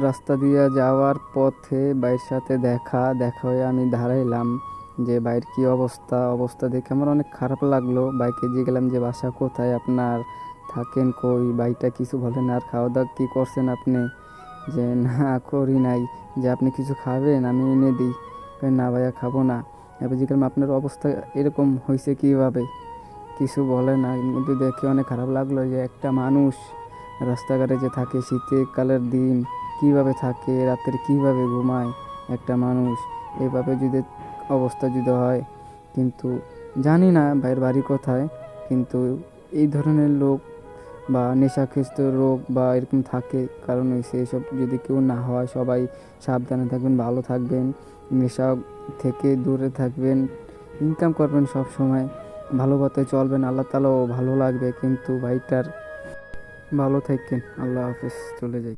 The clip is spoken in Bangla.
রাস্তা দিয়ে যাওয়ার পথে ভাইয়ের সাথে দেখা দেখা হয়ে আমি দাঁড়াইলাম যে, ভাইয়ের কী অবস্থা? অবস্থা দেখে আমার অনেক খারাপ লাগল। বাইকে যে গেলাম যে, বাসা কোথায় আপনার? থাকেন কই? ভাইটা কিছু বলেন আর খাওয়া দাওয়া কী করছেন আপনি? যে, না, করি নাই। যে, আপনি কিছু খাবেন? আমি এনে দিই। না ভাইয়া, খাব না। এবার জিজ্ঞাসা আপনার অবস্থা এরকম হয়েছে কীভাবে? কিছু বলে না, কিন্তু দেখে অনেক খারাপ লাগল যে, একটা মানুষ রাস্তাঘাটে যে থাকে, শীতকালের দিন কীভাবে থাকে, রাতের কীভাবে ঘুমায় একটা মানুষ? এভাবে যদি অবস্থা যদি হয়, কিন্তু জানি না ভাইয়ের বাড়ি কোথায়, কিন্তু এই ধরনের লোক বা নেশাগ্রস্ত রোগ বা এরকম থাকে, কারণ এসব যদি কেউ না হয়, সবাই সাবধানে থাকবেন, ভালো থাকবেন, নেশা থেকে দূরে থাকবেন ইনকাম করবেন সব সময়, ভালো পথে চলবেন, আল্লাহ তালাও ভালো লাগবে, কিন্তু ভাইটার ভালো থাকেন আল্লাহ হাফিজ, চলে যাই।